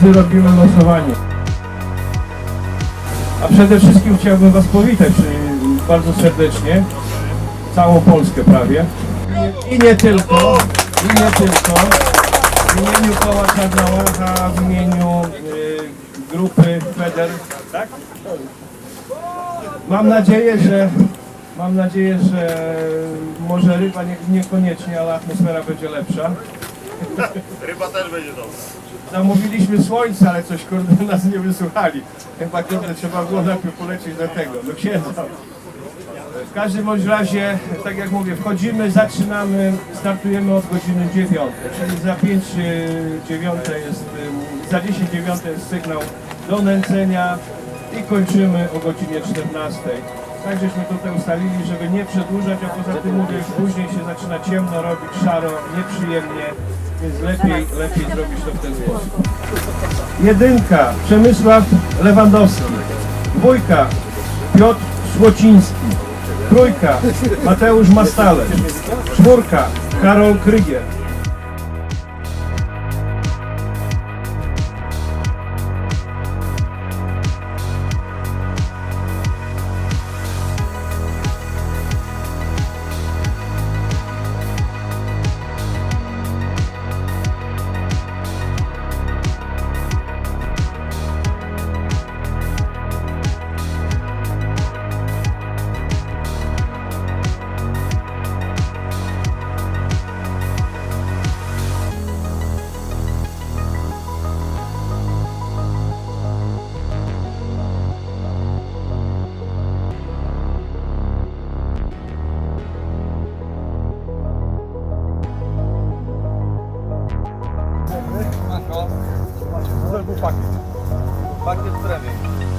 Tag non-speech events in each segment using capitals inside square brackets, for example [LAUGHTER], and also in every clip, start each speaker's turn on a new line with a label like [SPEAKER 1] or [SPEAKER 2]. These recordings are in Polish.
[SPEAKER 1] Koledzy robimy losowanie. A przede wszystkim chciałbym Was powitać bardzo serdecznie. Całą Polskę prawie. I, nie tylko, i nie tylko. W imieniu koła Czarna Łacha, w imieniu y, grupy FEDER. Tak? Mam nadzieję, że mam nadzieję, że może ryba nie, niekoniecznie, ale atmosfera będzie lepsza. [LAUGHS]
[SPEAKER 2] Ryba też będzie dobra.
[SPEAKER 1] Zamówiliśmy słońce, ale coś kurde [LAUGHS] nas nie wysłuchali. Chyba kurde trzeba było najpierw polecieć do tego, do księdza. W każdym bądź razie, tak jak mówię, wchodzimy, zaczynamy, startujemy od godziny 9, czyli za 5 9 jest, y, za 10 9 jest sygnał do nęcenia i kończymy o godzinie 14. Tak żeśmy tutaj ustalili, żeby nie przedłużać, a poza tym mówię, już później się zaczyna ciemno robić, szaro, nieprzyjemnie, więc lepiej, lepiej zrobić to w ten sposób. Jedynka, Przemysław Lewandowski. Dwójka, Piotr Słociński. Trójka, Mateusz Mastalec. Czwórka, Karol Krygier.
[SPEAKER 3] Pakiet premium.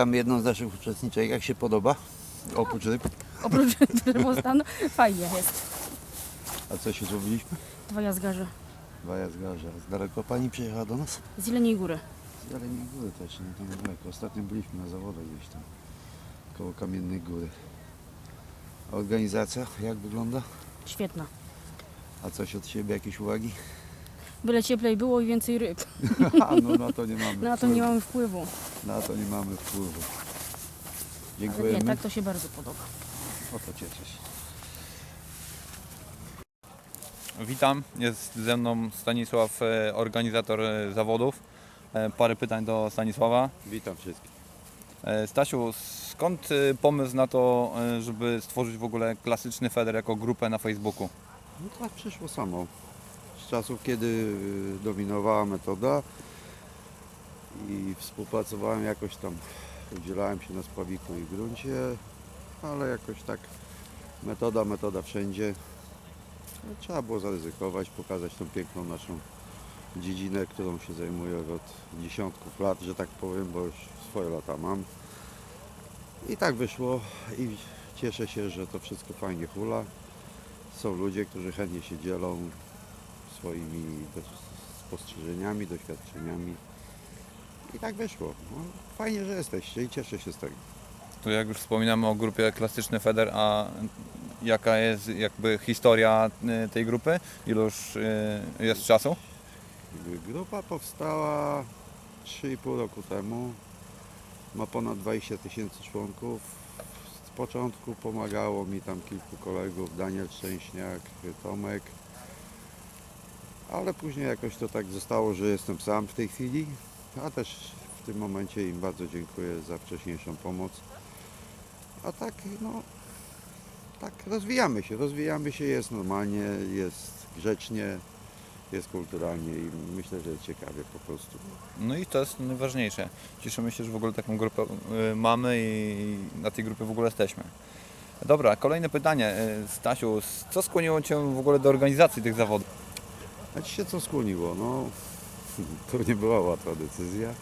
[SPEAKER 4] Witam jedną z naszych uczestniczek. Jak się podoba? Oprócz ryb. [LAUGHS]
[SPEAKER 5] Oprócz rybostanu fajnie jest.
[SPEAKER 4] A co się zrobiliśmy?
[SPEAKER 5] Dwa jazgarze.
[SPEAKER 4] Dwa jazgarze. Z daleko pani przyjechała do nas?
[SPEAKER 5] Z Jeleniej Góry.
[SPEAKER 4] Z Jeleniej Góry też, no to niedaleko. Ostatnio byliśmy na zawodach gdzieś tam. Koło Kamiennej Góry. A organizacja jak wygląda?
[SPEAKER 5] Świetna.
[SPEAKER 4] A coś od siebie, jakieś uwagi?
[SPEAKER 5] Byle cieplej było i więcej ryb. [LAUGHS] [LAUGHS]
[SPEAKER 4] No na to nie mamy
[SPEAKER 5] Na to
[SPEAKER 4] wpływu.
[SPEAKER 5] nie mamy wpływu.
[SPEAKER 4] Na to nie mamy wpływu.
[SPEAKER 5] Ale
[SPEAKER 4] Dziękujemy.
[SPEAKER 5] nie, tak to się bardzo podoba.
[SPEAKER 4] O to cieszę się.
[SPEAKER 3] Witam, jest ze mną Stanisław, e, organizator e, zawodów. E, Parę pytań do Stanisława.
[SPEAKER 4] Witam wszystkich.
[SPEAKER 3] E, Stasiu, skąd e, pomysł na to, e, żeby stworzyć w ogóle klasyczny Feder jako grupę na Facebooku?
[SPEAKER 4] No tak przyszło samo. Czasów, kiedy y, dominowała metoda i współpracowałem jakoś tam, udzielałem się na spławiku i gruncie, ale jakoś tak metoda, metoda wszędzie. No, trzeba było zaryzykować, pokazać tą piękną naszą dziedzinę, którą się zajmuję od dziesiątków lat, że tak powiem, bo już swoje lata mam. I tak wyszło i cieszę się, że to wszystko fajnie hula są ludzie, którzy chętnie się dzielą swoimi spostrzeżeniami, doświadczeniami i tak wyszło. No, fajnie, że jesteście i cieszę się z tego.
[SPEAKER 3] Tu jak już wspominamy o grupie Klasyczny Feder, a jaka jest jakby historia y, tej grupy? Iluż y, jest czasu?
[SPEAKER 4] Grupa powstała 3,5 roku temu. Ma ponad 20 tysięcy członków. Z początku pomagało mi tam kilku kolegów, Daniel Szczęśniak, Tomek. Ale później jakoś to tak zostało, że jestem sam w tej chwili. A też w tym momencie im bardzo dziękuję za wcześniejszą pomoc. A tak, no, tak rozwijamy się, rozwijamy się, jest normalnie, jest grzecznie, jest kulturalnie i myślę, że ciekawie po prostu.
[SPEAKER 3] No i to jest najważniejsze. Cieszymy się, że w ogóle taką grupę y, mamy i na tej grupie w ogóle jesteśmy. Dobra, kolejne pytanie. Y, Stasiu, co skłoniło Cię w ogóle do organizacji tych zawodów?
[SPEAKER 4] A ci się co skłoniło? No, to nie była łatwa decyzja,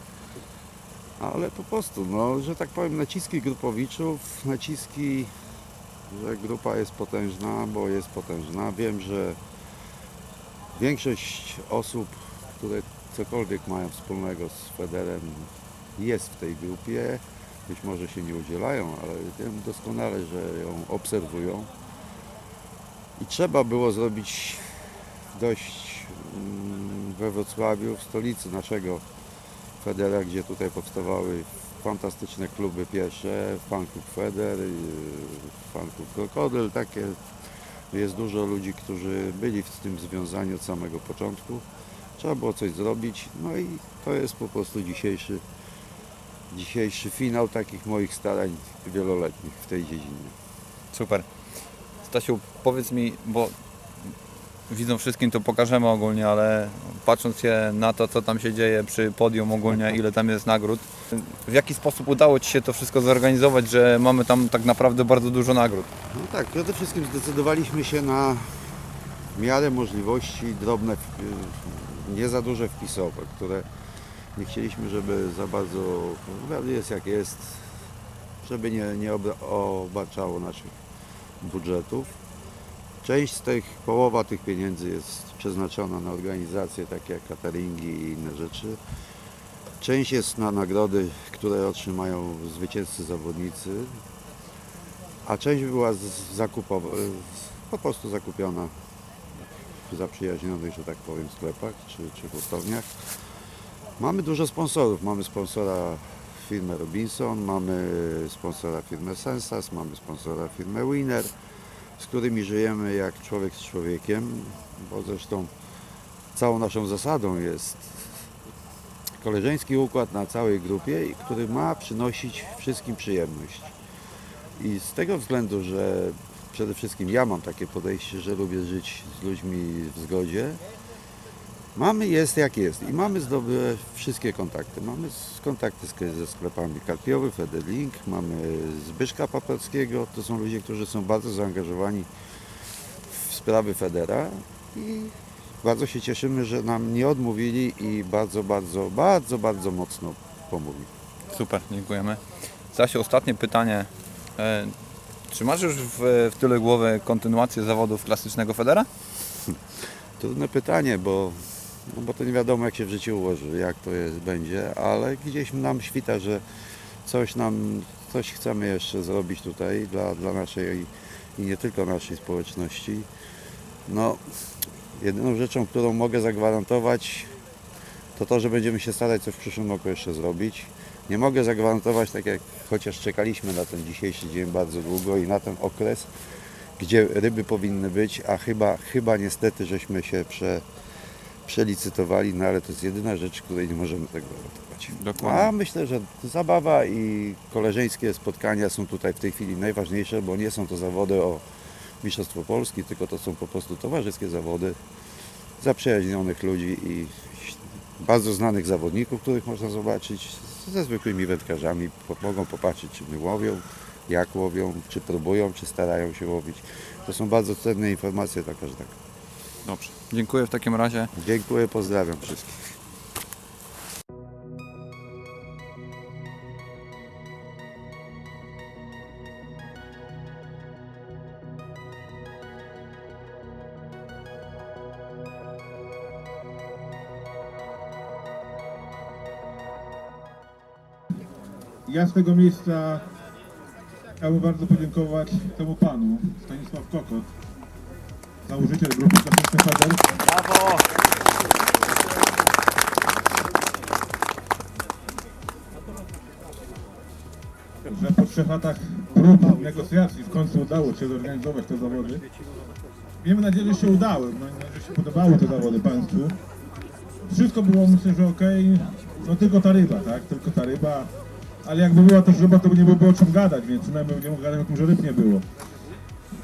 [SPEAKER 4] ale po prostu, no, że tak powiem, naciski grupowiczów, naciski, że grupa jest potężna, bo jest potężna. Wiem, że większość osób, które cokolwiek mają wspólnego z Federem, jest w tej grupie. Być może się nie udzielają, ale wiem doskonale, że ją obserwują. I trzeba było zrobić dość mm, we Wrocławiu, w stolicy naszego Federa, gdzie tutaj powstawały fantastyczne kluby pierwsze, Fan Club Feder, Fan Club Krokodyl, takie. Jest dużo ludzi, którzy byli z tym związani od samego początku. Trzeba było coś zrobić, no i to jest po prostu dzisiejszy, dzisiejszy finał takich moich starań wieloletnich w tej dziedzinie.
[SPEAKER 3] Super. Stasiu, powiedz mi, bo widzą wszystkim to pokażemy ogólnie, ale patrząc się na to, co tam się dzieje przy podium ogólnie, ile tam jest nagród, w jaki sposób udało Ci się to wszystko zorganizować, że mamy tam tak naprawdę bardzo dużo nagród?
[SPEAKER 4] No tak, przede wszystkim zdecydowaliśmy się na w miarę możliwości drobne, nie za duże wpisowe, które nie chcieliśmy, żeby za bardzo, no, jest jak jest, żeby nie, nie obarczało naszych budżetów. Część z tych, połowa tych pieniędzy jest przeznaczona na organizacje takie jak cateringi i inne rzeczy. Część jest na nagrody, które otrzymają zwycięzcy zawodnicy, a część była zakupowa, po prostu zakupiona w zaprzyjaźnionych, że tak powiem, sklepach czy, czy hurtowniach. Mamy dużo sponsorów. Mamy sponsora firmę Robinson, mamy sponsora firmę Sensas, mamy sponsora firmę Winner, z którymi żyjemy jak człowiek z człowiekiem, bo zresztą całą naszą zasadą jest koleżeński układ na całej grupie, który ma przynosić wszystkim przyjemność. I z tego względu, że przede wszystkim ja mam takie podejście, że lubię żyć z ludźmi w zgodzie, mamy jest jak jest i mamy zdobyte wszystkie kontakty. Mamy kontakty ze sklepami Karpiowy, Federlink, mamy Zbyszka Paperskiego, to są ludzie, którzy są bardzo zaangażowani w sprawy Federa i bardzo się cieszymy, że nam nie odmówili i bardzo, bardzo, bardzo, bardzo mocno pomogli.
[SPEAKER 3] Super, dziękujemy. Stasiu, ostatnie pytanie. E, Czy masz już w, w tyle głowy kontynuację zawodów klasycznego Federa?
[SPEAKER 4] Trudne pytanie, bo, no bo to nie wiadomo jak się w życiu ułoży, jak to jest, będzie, ale gdzieś nam świta, że coś nam, coś chcemy jeszcze zrobić tutaj dla, dla naszej i nie tylko naszej społeczności. No, jedyną rzeczą, którą mogę zagwarantować, to to, że będziemy się starać coś w przyszłym roku jeszcze zrobić. Nie mogę zagwarantować, tak jak chociaż czekaliśmy na ten dzisiejszy dzień bardzo długo i na ten okres, gdzie ryby powinny być, a chyba, chyba niestety żeśmy się prze, przelicytowali, no ale to jest jedyna rzecz, której nie możemy tego uratować.
[SPEAKER 3] Dokładnie.
[SPEAKER 4] A myślę, że zabawa i koleżeńskie spotkania są tutaj w tej chwili najważniejsze, bo nie są to zawody o Mistrzostwo Polski, tylko to są po prostu towarzyskie zawody zaprzyjaźnionych ludzi i bardzo znanych zawodników, których można zobaczyć ze zwykłymi wędkarzami. Mogą popatrzeć, czy my łowią, jak łowią, czy próbują, czy starają się łowić. To są bardzo cenne informacje dla każdego.
[SPEAKER 3] Dobrze. Dziękuję w takim razie.
[SPEAKER 4] Dziękuję, pozdrawiam wszystkich.
[SPEAKER 6] Ja z tego miejsca chciałbym bardzo podziękować temu panu, Stanisław Kokot, założyciel grupy Feder. że po trzech latach prób negocjacji w końcu udało się zorganizować te zawody. Miejmy nadzieję, że się udały, mam nadzieję, że się podobały te zawody Państwu. Wszystko było myślę, że ok, no tylko ta ryba, tak, tylko ta ryba. Ale jakby była też ryba, to by nie byłoby o czym gadać, więc przynajmniej będziemy gadać o tym, że ryb nie było.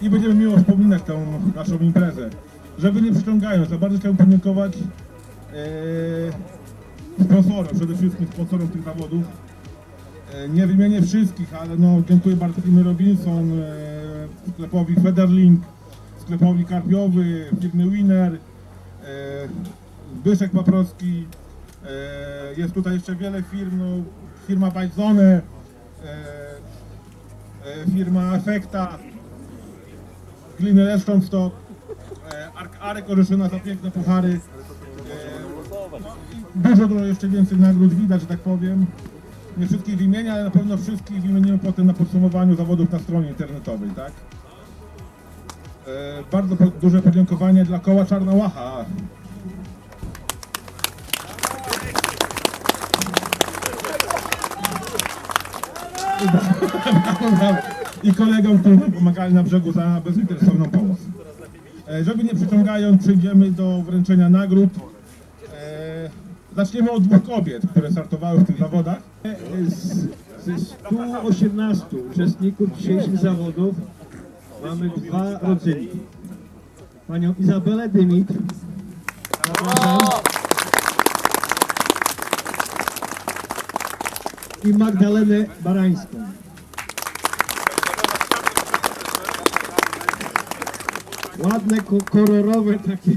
[SPEAKER 6] I będziemy miło wspominać tą naszą imprezę. Żeby nie przyciągając, za bardzo chciałbym podziękować ee, sponsorom, przede wszystkim sponsorom tych zawodów. E, Nie wymienię wszystkich, ale no, dziękuję bardzo firmie Robinson, e, sklepowi Federlink, sklepowi Karpiowy, firmy Winner, e, Zbyszek Paprocki, e, jest tutaj jeszcze wiele firm, no, firma Bajzone, e, e, firma Efekta, Gliny e, Ark- Arek Orzeszyna za piękne puchary. E, dużo, dużo jeszcze więcej nagród widać, że tak powiem nie wszystkich wymienię, ale na pewno wszystkich wymienimy potem na podsumowaniu zawodów na stronie internetowej, tak? E, bardzo po, duże podziękowanie dla koła Czarna Łacha. I kolegom, którzy pomagali na brzegu za bezinteresowną pomoc. E, żeby nie przyciągając, przejdziemy do wręczenia nagród. E, zaczniemy od dwóch kobiet, które startowały w tych zawodach.
[SPEAKER 1] Z, ze 118 uczestników dzisiejszych zawodów mamy dwa rodzynki. Panią Izabelę Dymitr. I Magdalenę Barańską. Ładne, ko- kolorowe takie.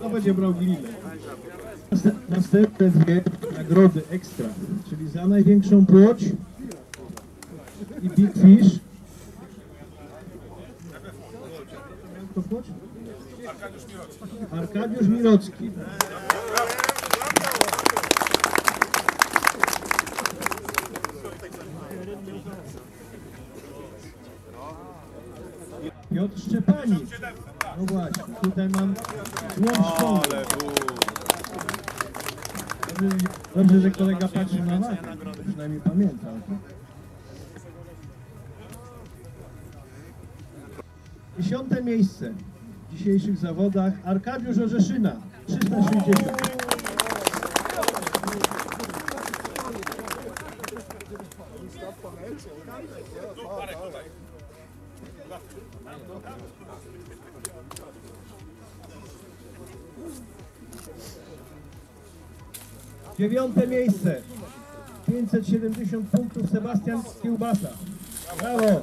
[SPEAKER 1] To będzie brał glinę. Nast- Następne dwie nagrody ekstra, czyli za największą płoć i Big Fish. To płoć? Arkadiusz Mirocki. Piotr Szczepanik. No właśnie, tutaj mam szkołę. Dobrze, dobrze, że kolega patrzy na wagę. Przynajmniej pamiętał. Dziesiąte miejsce w dzisiejszych zawodach Arkadiusz Orzeszyna 360. Dziewiąte miejsce 570 punktów Sebastian Kiełbasa. Brawo!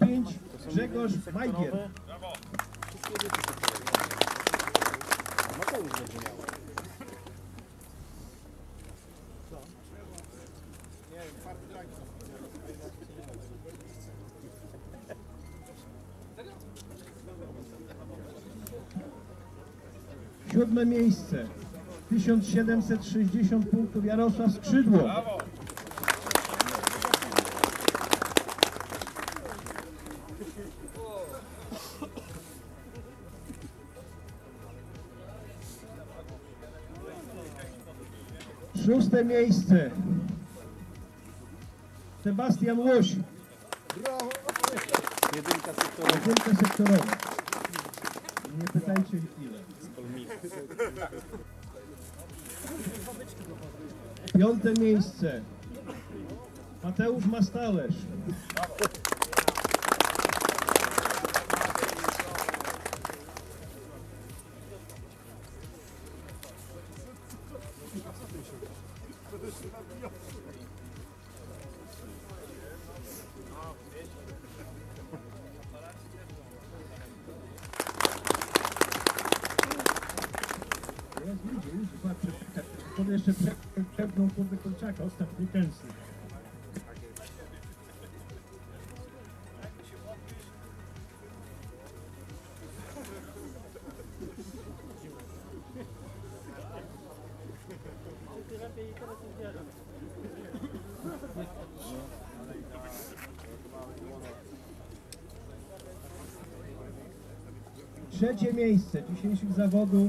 [SPEAKER 1] pięć Grzegorz Majgier. Siódme miejsce 1760 punktów Jarosław Skrzydło. Szóste miejsce. Sebastian Łoś. Jedynka sektorowa. Jedynka sektorowa. Pytajcie ile. Piąte miejsce. Mateusz Mastalerz. Jeszcze przep- przepnął kurde kurczaka, ostatni kęsy. Trzecie miejsce dzisiejszych zawodów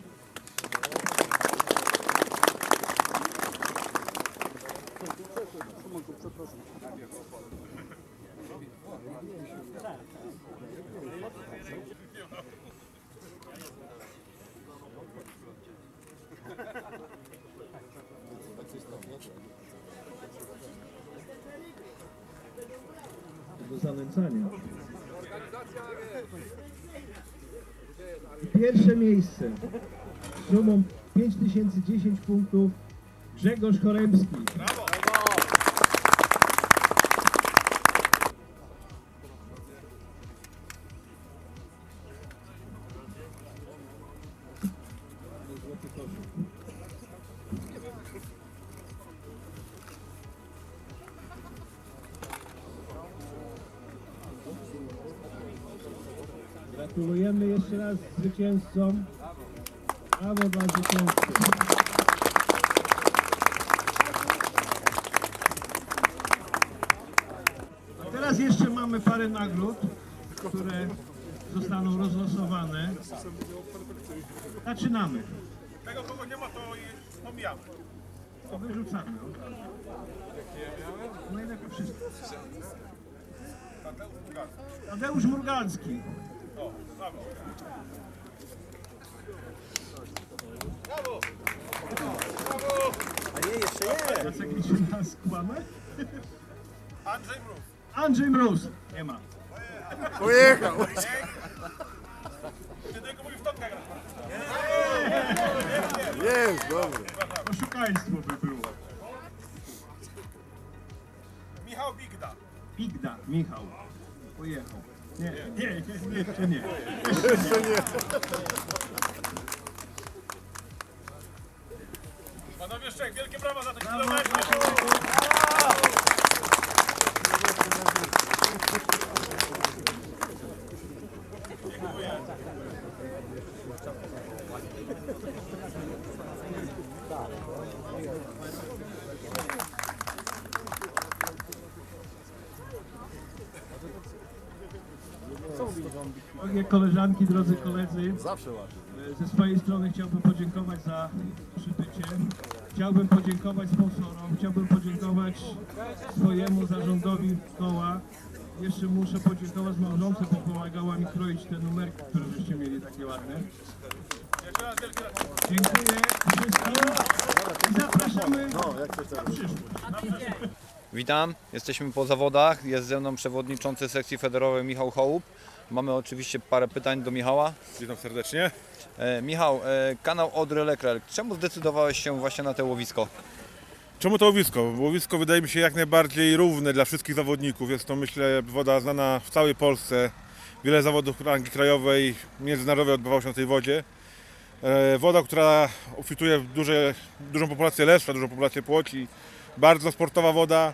[SPEAKER 1] Do zanęcania. Pierwsze miejsce z sumą 5010 punktów Grzegorz Choremski. Gratulujemy jeszcze raz zwycięzcom. Brawo dla zwycięzców. A teraz jeszcze mamy parę nagród, które zostaną rozlosowane. Zaczynamy.
[SPEAKER 6] Tego kogo nie ma, to i pomijamy.
[SPEAKER 1] To wyrzucamy. Najlepiej wszystko. Tadeusz Murgalski. Jacek liczy na skłamę?
[SPEAKER 6] Andrzej Mróz.
[SPEAKER 1] Andrzej Mróz. Nie ma.
[SPEAKER 6] Pojechał. Ty tylko mówi w topkę gra.
[SPEAKER 4] Jest, dobry.
[SPEAKER 1] Oszukaństwo by było.
[SPEAKER 6] Michał Bigda.
[SPEAKER 1] Igda, Michał. Pojechał. Nie, nie, nie, jeszcze nie.
[SPEAKER 6] Panowie Szczek, wielkie brawa za te kilometry.
[SPEAKER 1] Drogie koleżanki, drodzy koledzy. Ze swojej strony chciałbym podziękować za przybycie. Chciałbym podziękować sponsorom, chciałbym podziękować swojemu zarządowi koła. Jeszcze muszę podziękować małżonce, bo pomagała mi kroić te numerki, które żeście mieli takie ładne. Dziękuję wszystkim i zapraszamy na przyszłość.
[SPEAKER 3] Witam, jesteśmy po zawodach. Jest ze mną przewodniczący sekcji federowej Michał Hołup. Mamy oczywiście parę pytań do Michała.
[SPEAKER 6] Witam serdecznie.
[SPEAKER 3] E, Michał, e, kanał Odry Leclerc. Czemu zdecydowałeś się właśnie na te łowisko?
[SPEAKER 6] Czemu to łowisko? Łowisko wydaje mi się jak najbardziej równe dla wszystkich zawodników. Jest to myślę woda znana w całej Polsce. Wiele zawodów rangi krajowej, międzynarodowej odbywało się na tej wodzie. E, Woda, która obfituje w duże, dużą populację leszcza, dużą populację płoci. Bardzo sportowa woda.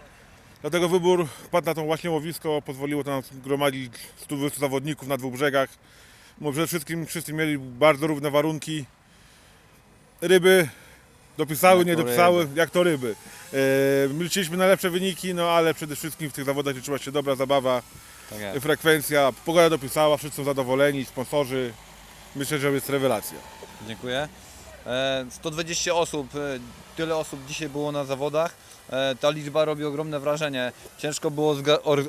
[SPEAKER 6] Dlatego wybór padł na to właśnie łowisko. Pozwoliło to nam gromadzić 120 zawodników na dwóch brzegach. Bo Przede wszystkim wszyscy mieli bardzo równe warunki. Ryby dopisały,
[SPEAKER 3] Jak
[SPEAKER 6] nie dopisały, jak to ryby. E, my liczyliśmy na lepsze wyniki, no ale przede wszystkim w tych zawodach liczyła się dobra zabawa,
[SPEAKER 3] Tak
[SPEAKER 6] frekwencja, pogoda dopisała, wszyscy są zadowoleni, sponsorzy. Myślę, że jest rewelacja.
[SPEAKER 3] Dziękuję. E, 120 osób, e, tyle osób dzisiaj było na zawodach. E, Ta liczba robi ogromne wrażenie. Ciężko było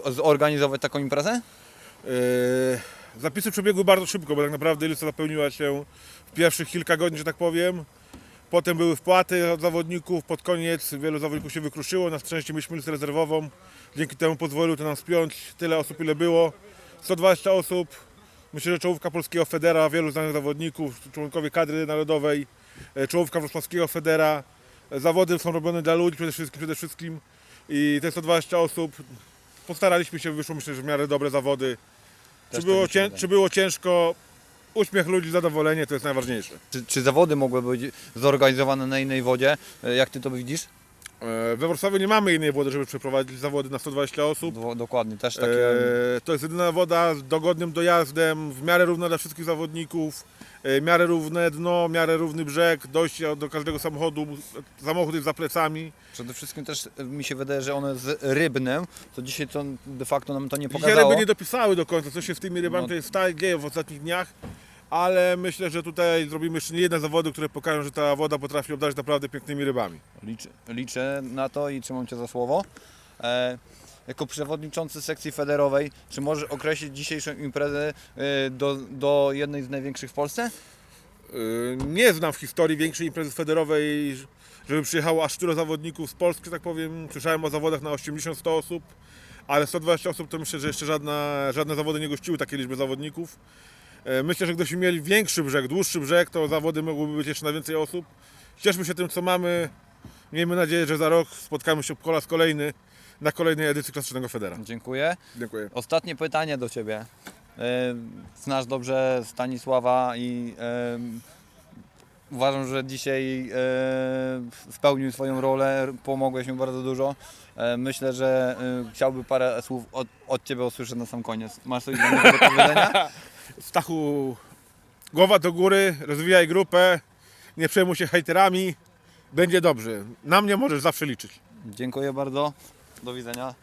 [SPEAKER 3] zorganizować taką imprezę?
[SPEAKER 6] E, Zapisy przebiegły bardzo szybko, bo tak naprawdę lista zapełniła się w pierwszych kilka godzin, że tak powiem. Potem były wpłaty od zawodników, pod koniec wielu zawodników się wykruszyło, na szczęście mieliśmy listę rezerwową, dzięki temu pozwolił to nam spiąć tyle osób ile było, 120 osób, myślę, że czołówka polskiego Federa, wielu znanych zawodników, członkowie kadry narodowej, e, czołówka wrocławskiego Federa, zawody są robione dla ludzi przede wszystkim, przede wszystkim i te 120 osób, postaraliśmy się, wyszło myślę, że w miarę dobre zawody, czy było,
[SPEAKER 3] tak
[SPEAKER 6] cię,
[SPEAKER 3] wydaje.
[SPEAKER 6] czy było ciężko, uśmiech ludzi, zadowolenie to jest najważniejsze.
[SPEAKER 3] Czy, czy zawody mogły być zorganizowane na innej wodzie? E, Jak ty to widzisz?
[SPEAKER 6] E, We Wrocławiu nie mamy innej wody, żeby przeprowadzić zawody na 120 osób.
[SPEAKER 3] Do, dokładnie, też takie...
[SPEAKER 6] E, To jest jedyna woda z dogodnym dojazdem, w miarę równa dla wszystkich zawodników, e, miarę równe dno, miarę równy brzeg, dojście do każdego samochodu, samochód jest za plecami.
[SPEAKER 3] Przede wszystkim też e, mi się wydaje, że one z rybnym, to dzisiaj to de facto nam to nie
[SPEAKER 6] Dzisiaj
[SPEAKER 3] pokazało.
[SPEAKER 6] ryby nie dopisały do końca, co się z tymi rybami
[SPEAKER 3] No.
[SPEAKER 6] to jest stale dzieje w ostatnich dniach, ale myślę, że tutaj zrobimy jeszcze nie jedne zawody, które pokażą, że ta woda potrafi obdarzyć naprawdę pięknymi rybami.
[SPEAKER 3] Liczę, liczę na to i trzymam Cię za słowo. E, jako przewodniczący sekcji federowej, czy możesz określić dzisiejszą imprezę e, do, do jednej z największych w Polsce?
[SPEAKER 6] Yy, Nie znam w historii większej imprezy federowej, żeby przyjechało aż tylu zawodników z Polski, że tak powiem. Słyszałem o zawodach na 80-100 osób, ale 120 osób to myślę, że jeszcze żadna, żadne zawody nie gościły takiej liczby zawodników. Yy, Myślę, że gdybyśmy mieli większy brzeg, dłuższy brzeg, to zawody mogłyby być jeszcze na więcej osób. Cieszmy się tym, co mamy. Miejmy nadzieję, że za rok spotkamy się po raz kolejny na kolejnej edycji Klasycznego Federa.
[SPEAKER 3] Dziękuję.
[SPEAKER 6] Dziękuję.
[SPEAKER 3] Ostatnie pytanie do Ciebie. E, znasz dobrze Stanisława i e, uważam, że dzisiaj e, spełnił swoją rolę, pomogłeś mu bardzo dużo. E, myślę, że e, chciałby parę słów od, od Ciebie usłyszeć na sam koniec. Masz coś do powiedzenia? [LAUGHS]
[SPEAKER 6] Stachu, głowa do góry, rozwijaj grupę, nie przejmuj się hejterami, będzie dobrze. Na mnie możesz zawsze liczyć.
[SPEAKER 3] Dziękuję bardzo. Do widzenia.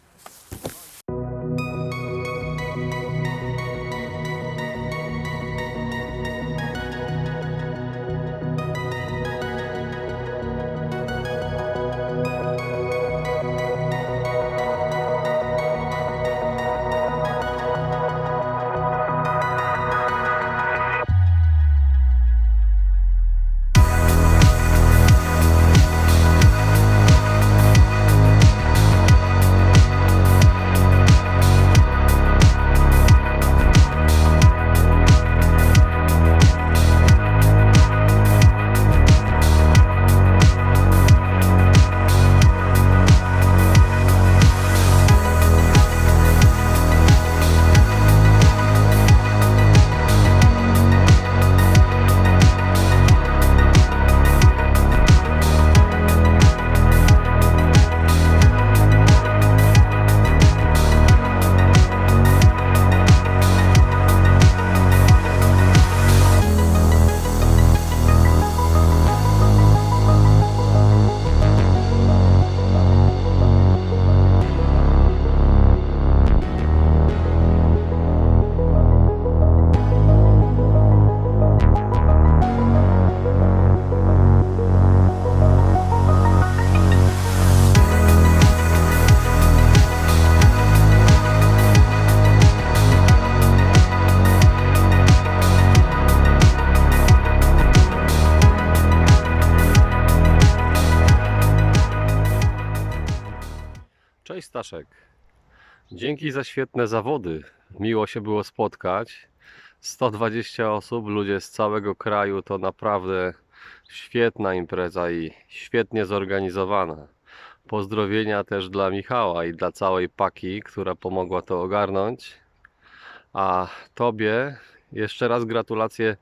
[SPEAKER 7] Dzięki za świetne zawody. Miło się było spotkać. 120 osób, ludzie z całego kraju to naprawdę świetna impreza i świetnie zorganizowana. Pozdrowienia też dla Michała i dla całej paki, która pomogła to ogarnąć. A Tobie jeszcze raz gratulacje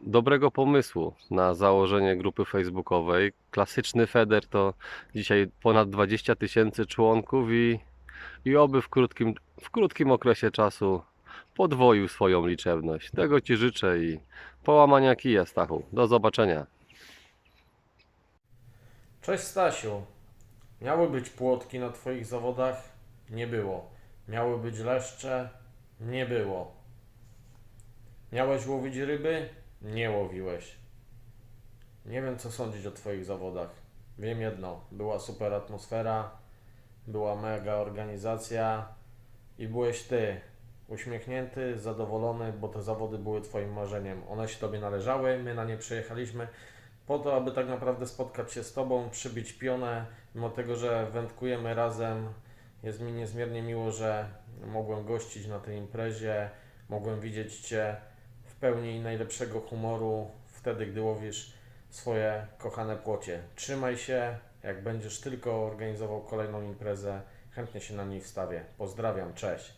[SPEAKER 7] dobrego pomysłu na założenie grupy facebookowej. Klasyczny Feder to dzisiaj ponad 20 tysięcy członków i, i oby w krótkim, w krótkim okresie czasu podwoił swoją liczebność. Tego Ci życzę i połamania kija, Stachu. Do zobaczenia.
[SPEAKER 8] Cześć Stasiu. Miały być płotki na Twoich zawodach? Nie było. Miały być leszcze? Nie było. Miałeś łowić ryby? Nie łowiłeś. Nie wiem co sądzić o Twoich zawodach. Wiem jedno, była super atmosfera, była mega organizacja i byłeś Ty. Uśmiechnięty, zadowolony, bo te zawody były Twoim marzeniem. One się Tobie należały, my na nie przyjechaliśmy po to, aby tak naprawdę spotkać się z Tobą, przybić pionę, mimo tego, że wędkujemy razem. Jest mi niezmiernie miło, że mogłem gościć na tej imprezie, mogłem widzieć Cię w pełni najlepszego humoru wtedy, gdy łowisz swoje kochane płocie. Trzymaj się, jak będziesz tylko organizował kolejną imprezę, chętnie się na niej wstawię. Pozdrawiam, cześć.